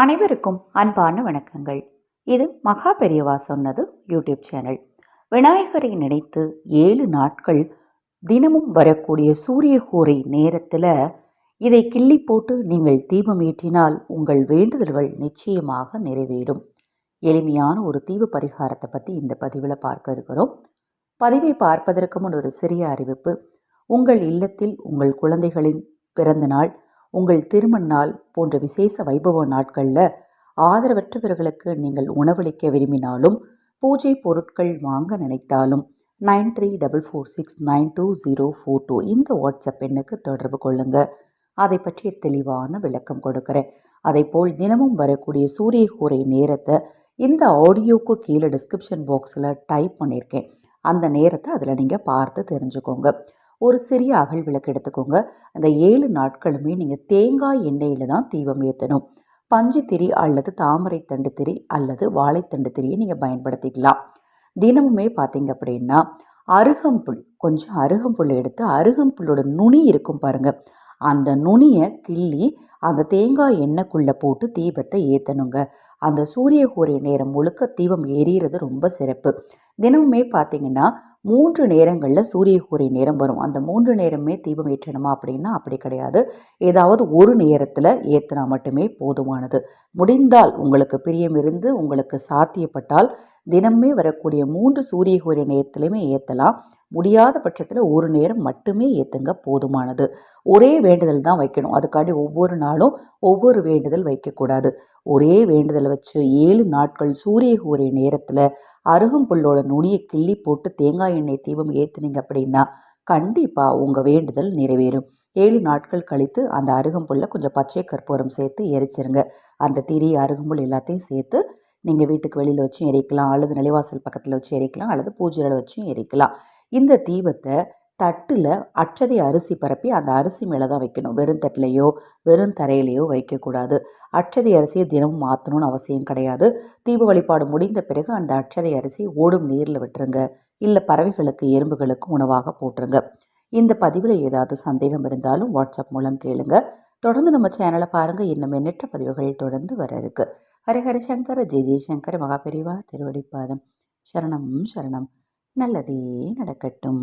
அனைவருக்கும் அன்பான வணக்கங்கள். இது மகா பெரியவா சொன்னது யூடியூப் சேனல். விநாயகரை நினைத்து ஏழு நாட்கள் தினமும் வரக்கூடிய சூரியகூரை நேரத்தில் இதை கிள்ளி போட்டு நீங்கள் தீபம் ஏற்றினால் உங்கள் வேண்டுதல்கள் நிச்சயமாக நிறைவேறும். எளிமையான ஒரு தீப பரிகாரத்தை பற்றி இந்த பதிவில் பார்க்க இருக்கிறோம். பதிவை பார்ப்பதற்கு முன் ஒரு சிறிய அறிவிப்பு. உங்கள் இல்லத்தில் உங்கள் குழந்தைகளின் பிறந்தநாள் உங்கள் திருமண நாள் போன்ற விசேஷ வைபவ நாட்களில் ஆதரவற்றவர்களுக்கு நீங்கள் உணவளிக்க விரும்பினாலும் பூஜை பொருட்கள் வாங்க நினைத்தாலும் nine three double four six nine two zero four two இந்த வாட்ஸ்அப் எண்ணுக்கு தொடர்பு கொள்ளுங்கள் அதை பற்றிய தெளிவான விளக்கம் கொடுக்குறேன். அதேபோல் தினமும் வரக்கூடிய சூரிய கூரை நேரத்தை இந்த ஆடியோக்கு கீழே டிஸ்கிரிப்ஷன் பாக்ஸில் டைப் பண்ணியிருக்கேன். அந்த நேரத்தை அதில் நீங்கள் பார்த்து தெரிஞ்சுக்கோங்க. ஒரு சிறிய அகல் விளக்கு எடுத்துக்கோங்க. அந்த ஏழு நாட்களுமே நீங்கள் தேங்காய் எண்ணெயில் தான் தீபம் ஏற்றணும் பஞ்சு திரி அல்லது தாமரை தண்டு திரி அல்லது வாழைத்தண்டு திரியை நீங்கள் பயன்படுத்திக்கலாம். தினமுமே பார்த்தீங்க அப்படின்னா அருகம்புல் கொஞ்சம் அருகம்புல் எடுத்து அருகம்புல்லோட நுனி இருக்கும் பாருங்கள் அந்த நுனியை கிள்ளி அந்த தேங்காய் எண்ணெய்க்குள்ளே போட்டு தீபத்தை ஏற்றணுங்க அந்த சூரிய கூறிய நேரம் முழுக்க தீபம் எரியறது ரொம்ப சிறப்பு. தினமுமே பார்த்தீங்கன்னா மூன்று நேரங்களில் சூரியகூரி நேரம் வரும். அந்த மூன்று நேரமே தீபம் ஏற்றணுமா அப்படின்னா அப்படி கிடையாது. ஏதாவது ஒரு நேரத்தில் ஏற்றினா மட்டுமே போதுமானது. முடிந்தால் உங்களுக்கு பிரியம் இருந்து உங்களுக்கு சாத்தியப்பட்டால் தினமே வரக்கூடிய மூன்று சூரியகூரிய நேரத்திலையுமே ஏற்றலாம் முடியாத பட்சத்தில் ஒரு நேரம் மட்டுமே ஏற்றுங்க போதுமானது. ஒரே வேண்டுதல் தான் வைக்கணும். அதுக்காண்டி ஒவ்வொரு நாளும் ஒவ்வொரு வேண்டுதல் வைக்கக்கூடாது. ஒரே வேண்டுதல் வச்சு ஏழு நாட்கள் சூரிய கூறிய நேரத்தில் அருகம்புல்லோட நுனியை கிள்ளி போட்டு தேங்காய் எண்ணெய் தீபம் ஏற்றுனீங்க அப்படின்னா கண்டிப்பாக உங்கள் வேண்டுதல் நிறைவேறும். ஏழு நாட்கள் கழித்து அந்த அருகம்புல்லை கொஞ்சம் பச்சை கற்பூரம் சேர்த்து எரிச்சிருங்க. அந்த திரி அருகம்புல் எல்லாத்தையும் சேர்த்து நீங்கள் வீட்டுக்கு வெளியில் வச்சும் எரிக்கலாம். அல்லது நிலைவாசல் பக்கத்தில் வச்சு எரிக்கலாம். அல்லது பூஜையில் வச்சும் எரிக்கலாம். இந்த தீபத்தை தட்டில் அச்சதை அரிசி பரப்பி அந்த அரிசி மேலே தான் வைக்கணும். வெறும் தட்டிலையோ வெறும் தரையிலையோ வைக்கக்கூடாது. அச்சதை அரிசியை தினமும் மாற்றணும்னு அவசியம் கிடையாது. தீப வழிபாடு முடிந்த பிறகு அந்த அச்சதை அரிசி ஓடும் நீரில் விட்டுருங்க. இல்லை பறவைகளுக்கு எறும்புகளுக்கு உணவாக போட்டுருங்க. இந்த பதிவில் ஏதாவது சந்தேகம் இருந்தாலும் வாட்ஸ்அப் மூலம் கேளுங்க. தொடர்ந்து நம்ம சேனலை பாருங்கள் இன்னும் எண்ணற்ற பதிவுகள் தொடர்ந்து வர இருக்கு. ஹரிஹர சங்கர ஜெய் ஜெய்சங்கர் மகாபெரிவா திருவடிப்பாதம். சரணம் சரணம். நல்லதே நடக்கட்டும்.